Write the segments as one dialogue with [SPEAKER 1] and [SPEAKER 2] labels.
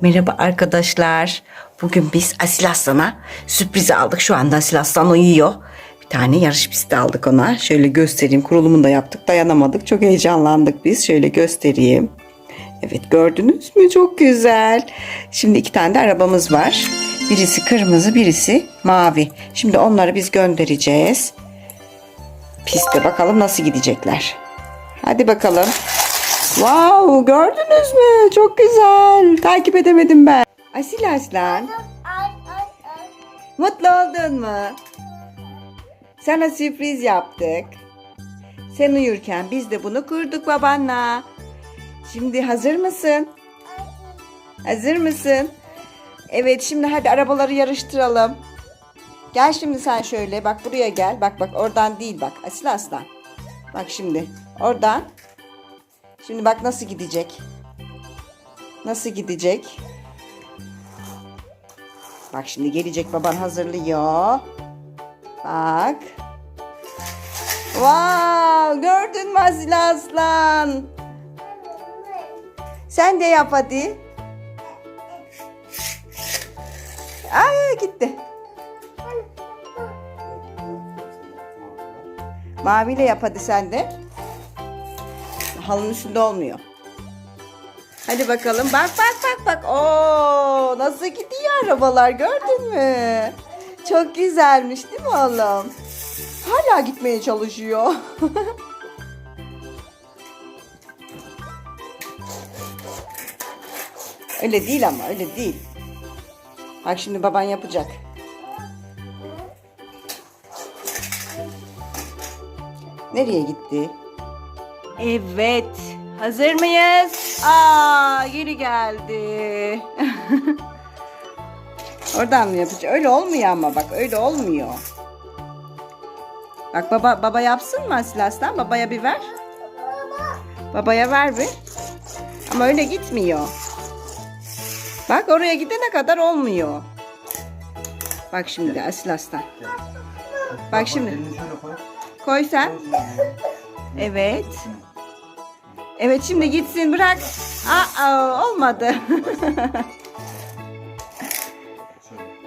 [SPEAKER 1] Merhaba arkadaşlar. Bugün biz Asil Aslan'a sürpriz aldık. Şu anda Asil Aslan uyuyor. Bir tane yarış pisti aldık ona. Şöyle göstereyim. Kurulumunu da yaptık. Dayanamadık. Çok heyecanlandık biz. Şöyle göstereyim. Evet gördünüz mü? Çok güzel. Şimdi iki tane de arabamız var. Birisi kırmızı, birisi mavi. Şimdi onları biz göndereceğiz. Piste bakalım nasıl gidecekler. Hadi bakalım. Wow gördünüz mü? Çok güzel. Takip edemedim ben. Asil Aslan. Mutlu oldun mu? Sana sürpriz yaptık. Sen uyurken biz de bunu kurduk babanla. Şimdi hazır mısın? Hazır mısın? Evet şimdi hadi arabaları yarıştıralım. Gel şimdi sen şöyle bak buraya gel. Bak bak oradan değil bak Asil Aslan. Bak şimdi oradan. Şimdi bak nasıl gidecek. Nasıl gidecek? Bak şimdi gelecek baban hazırlıyor. Bak. Wow, gördün mü Asil Aslan? Sen de yap hadi. Ay gitti. Maviyle yap hadi sen de. Halının üstünde olmuyor. Hadi bakalım. Bak bak bak bak. Oo, nasıl gidiyor arabalar gördün mü? Çok güzelmiş değil mi oğlum? Hala gitmeye çalışıyor. öyle değil ama öyle değil. Bak şimdi baban yapacak. Nereye gitti? Evet. Hazır mıyız? Aa, geri geldi. Oradan mı yapacak? Öyle olmuyor ama bak öyle olmuyor. Bak baba baba yapsın mı Asil Aslan? Babaya bir ver. Babaya ver bir. Ama öyle gitmiyor. Bak oraya gidene kadar olmuyor. Bak şimdi Asil Aslan. Bak şimdi.
[SPEAKER 2] Koy
[SPEAKER 1] sen. Evet. Evet şimdi gitsin bırak. Aa olmadı.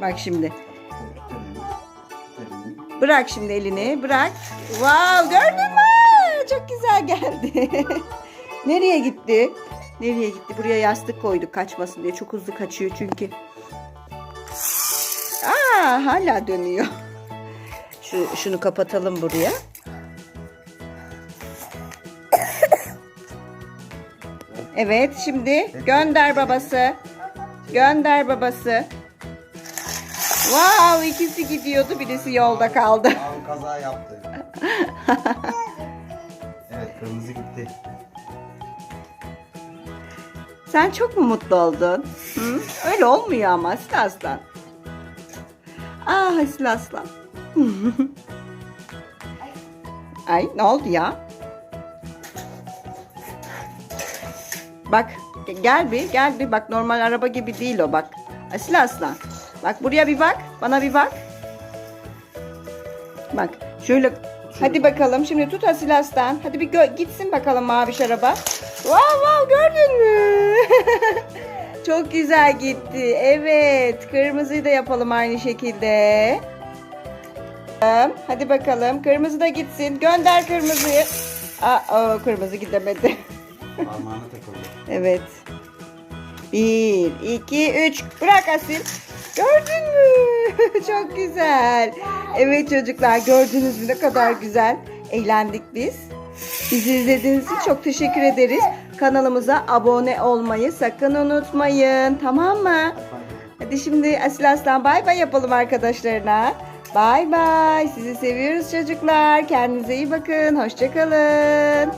[SPEAKER 1] Bak şimdi. Bırak şimdi elini. Bırak. Wow gördün mü? Çok güzel geldi. Nereye gitti? Nereye gitti? Buraya yastık koyduk kaçmasın diye. Çok hızlı kaçıyor çünkü. Aa hala dönüyor. Şu, şunu kapatalım buraya. Evet şimdi gönder babası. Gönder babası. Wow ikisi gidiyordu birisi yolda kaldı.
[SPEAKER 2] Abi kaza yaptı. evet kırmızı gitti.
[SPEAKER 1] Sen çok mu mutlu oldun? Hı? Öyle olmuyor ama Asil Aslan. Ah Asil Aslan. Ay ne oldu ya? Bak gel bir gel bir bak normal araba gibi değil o bak. Asil Aslan. Bak buraya bir bak. Bana bir bak. Bak şöyle hadi bakalım şimdi tut Asil Aslan. Hadi bir gitsin bakalım maviş araba. Wow wow gördün mü? Çok güzel gitti. Evet kırmızıyı da yapalım aynı şekilde. Hadi bakalım kırmızı da gitsin. Gönder kırmızıyı. Aa, o kırmızı gidemedi.
[SPEAKER 2] Parmağına takıldı.
[SPEAKER 1] Evet. Bir, iki, üç. Bırak Asil. Gördün mü? Çok güzel. Evet çocuklar gördünüz mü ne kadar güzel. Eğlendik biz. Bizi izlediğiniz için çok teşekkür ederiz. Kanalımıza abone olmayı sakın unutmayın. Tamam mı? Hadi şimdi Asil Aslan bay bay yapalım arkadaşlarına. Bay bay. Sizi seviyoruz çocuklar. Kendinize iyi bakın. Hoşçakalın.